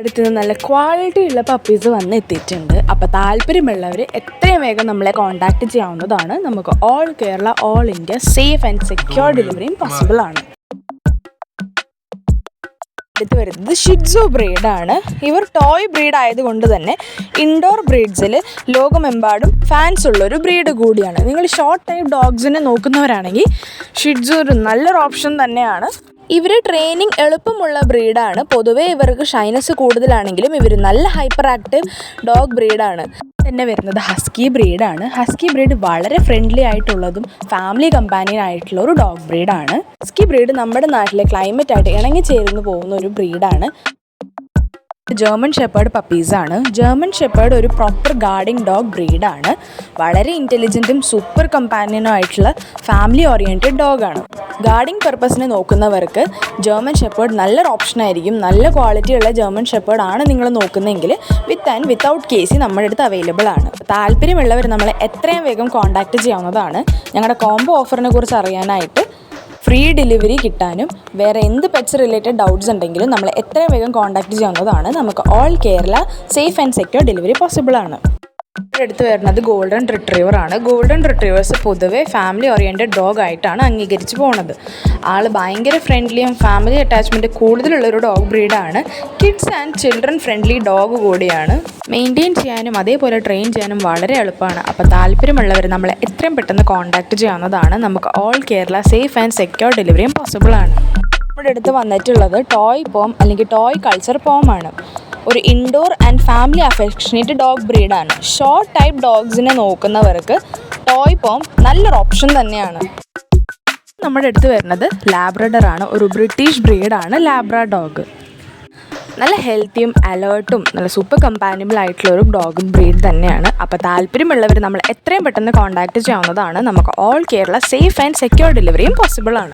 അടുത്ത് നല്ല ക്വാളിറ്റി ഉള്ള പപ്പീസ് വന്ന് എത്തിയിട്ടുണ്ട്. അപ്പോൾ താല്പര്യമുള്ളവർ എത്രയും വേഗം നമ്മളെ കോൺടാക്റ്റ് ചെയ്യാവുന്നതാണ്. നമുക്ക് all Kerala all India safe and secure ഡെലിവറിയും പോസിബിൾ ആണ്. അടുത്ത് വരുന്നത് ഷിഡ്സോ ബ്രീഡാണ് ഇവർ ടോയ് ബ്രീഡ് ആയതുകൊണ്ട് തന്നെ ഇൻഡോർ ബ്രീഡ്സിൽ ലോകമെമ്പാടും ഫാൻസ് ഉള്ളൊരു ബ്രീഡ് കൂടിയാണ്. നിങ്ങൾ ഷോർട്ട് ടൈം ഡോഗ്സിനെ നോക്കുന്നവരാണെങ്കിൽ ഷിഡ്സോ ഒരു നല്ലൊരു ഓപ്ഷൻ തന്നെയാണ്. ഇവർ ട്രെയിനിങ് എളുപ്പമുള്ള ബ്രീഡാണ് പൊതുവേ ഇവർക്ക് ഷൈനസ് കൂടുതലാണെങ്കിലും ഇവർ നല്ല ഹൈപ്പർ ആക്റ്റീവ് ഡോഗ് ബ്രീഡാണ് തന്നെ വരുന്നത് ഹസ്കി ബ്രീഡാണ് ഹസ്കി ബ്രീഡ് വളരെ ഫ്രണ്ട്ലി ആയിട്ടുള്ളതും ഫാമിലി കമ്പാനിയൻ ആയിട്ടുള്ള ഒരു ഡോഗ് ബ്രീഡാണ് ഹസ്കി ബ്രീഡ് നമ്മുടെ നാട്ടിലെ ക്ലൈമറ്റ് ആയിട്ട് ഇണങ്ങി ചേർന്ന് പോകുന്ന ഒരു ബ്രീഡാണ് ജർമ്മൻ ഷെപ്പേർഡ് പപ്പീസാണ് ജർമ്മൻ ഷെപ്പേർഡ് ഒരു പ്രോപ്പർ ഗാർഡിങ് ഡോഗ് ബ്രീഡാണ് വളരെ ഇന്റലിജന്റും സൂപ്പർ കമ്പാനിയനും ആയിട്ടുള്ള ഫാമിലി ഓറിയന്റഡ് ഡോഗാണ് ഗാർഡിങ് പർപ്പസിന് നോക്കുന്നവർക്ക് ജർമ്മൻ ഷെപ്പേർഡ് നല്ലൊരു ഓപ്ഷൻ ആയിരിക്കും. നല്ല ക്വാളിറ്റി ഉള്ള ജർമ്മൻ ഷെപ്പേർഡ് ആണ് നിങ്ങൾ നോക്കുന്നതെങ്കിൽ വിത്ത് ആൻഡ് വിത്തൗട്ട് കേസി നമ്മുടെ അടുത്ത് അവൈലബിൾ ആണ്. താല്പര്യമുള്ളവർ നമ്മളെ എത്രയും വേഗം കോൺടാക്റ്റ് ചെയ്യാവുന്നതാണ്. ഞങ്ങളുടെ കോംബോ ഓഫറിനെ കുറിച്ച് അറിയാനായിട്ട് ഫ്രീ ഡെലിവറി കിട്ടാനും വേറെ എന്ത് പെറ്റ്സ് റിലേറ്റഡ് ഡൗട്ട്സ് ഉണ്ടെങ്കിലും നമ്മൾ എത്രയും വേഗം കോൺടാക്റ്റ് ചെയ്യാവുന്നതാണ്. നമുക്ക് all Kerala safe and secure delivery possible ആണ്. അടുത്ത് വരുന്നത് ഗോൾഡൻ റിട്രീവർ ആണ്. ഗോൾഡൻ റിട്രീവേഴ്സ് പൊതുവേ ഫാമിലി ഓറിയന്റഡ് ഡോഗ് ആയിട്ടാണ് അംഗീകരിച്ച് പോകുന്നത് ആൾ ഭയങ്കര ഫ്രണ്ട്ലിയും ഫാമിലി അറ്റാച്ച്മെന്റ് കൂടുതലുള്ളൊരു dog ബ്രീഡാണ് kids and children friendly dog കൂടിയാണ്. മെയിന്റെയിൻ ചെയ്യാനും അതേപോലെ ട്രെയിൻ ചെയ്യാനും വളരെ എളുപ്പമാണ്. അപ്പോൾ താല്പര്യമുള്ളവർ നമ്മളെ എത്രയും പെട്ടെന്ന് കോൺടാക്റ്റ് ചെയ്യാവുന്നതാണ്. നമുക്ക് all Kerala safe and secure ഡെലിവറിയും പോസിബിൾ അടുത്ത് വന്നിട്ടുള്ളത് ടോയ് പോം അല്ലെങ്കിൽ ടോയ് കൾച്ചർ ആണ്. ഒരു indoor and family affectionate dog ബ്രീഡാണ് short type ഡോഗ്സിനെ നോക്കുന്നവർക്ക് ടോയ് പോം നല്ലൊരു ഓപ്ഷൻ തന്നെയാണ്. നമ്മുടെ അടുത്ത് വരുന്നത് ലാബ്രഡർ ആണ്. ഒരു ബ്രിട്ടീഷ് ബ്രീഡാണ് ലാബ്ര ഡോഗ് നല്ല ഹെൽത്തിയും അലേർട്ടും നല്ല സൂപ്പർ കമ്പാനിബിൾ ആയിട്ടുള്ള ഒരു ഡോഗ് ബ്രീഡ് തന്നെയാണ്. അപ്പോൾ താല്പര്യമുള്ളവർ നമ്മൾ എത്രയും പെട്ടെന്ന് കോൺടാക്റ്റ് ചെയ്യാവുന്നതാണ്. നമുക്ക് all Kerala safe and secure ഡെലിവറിയും പോസിബിൾ ആണ്.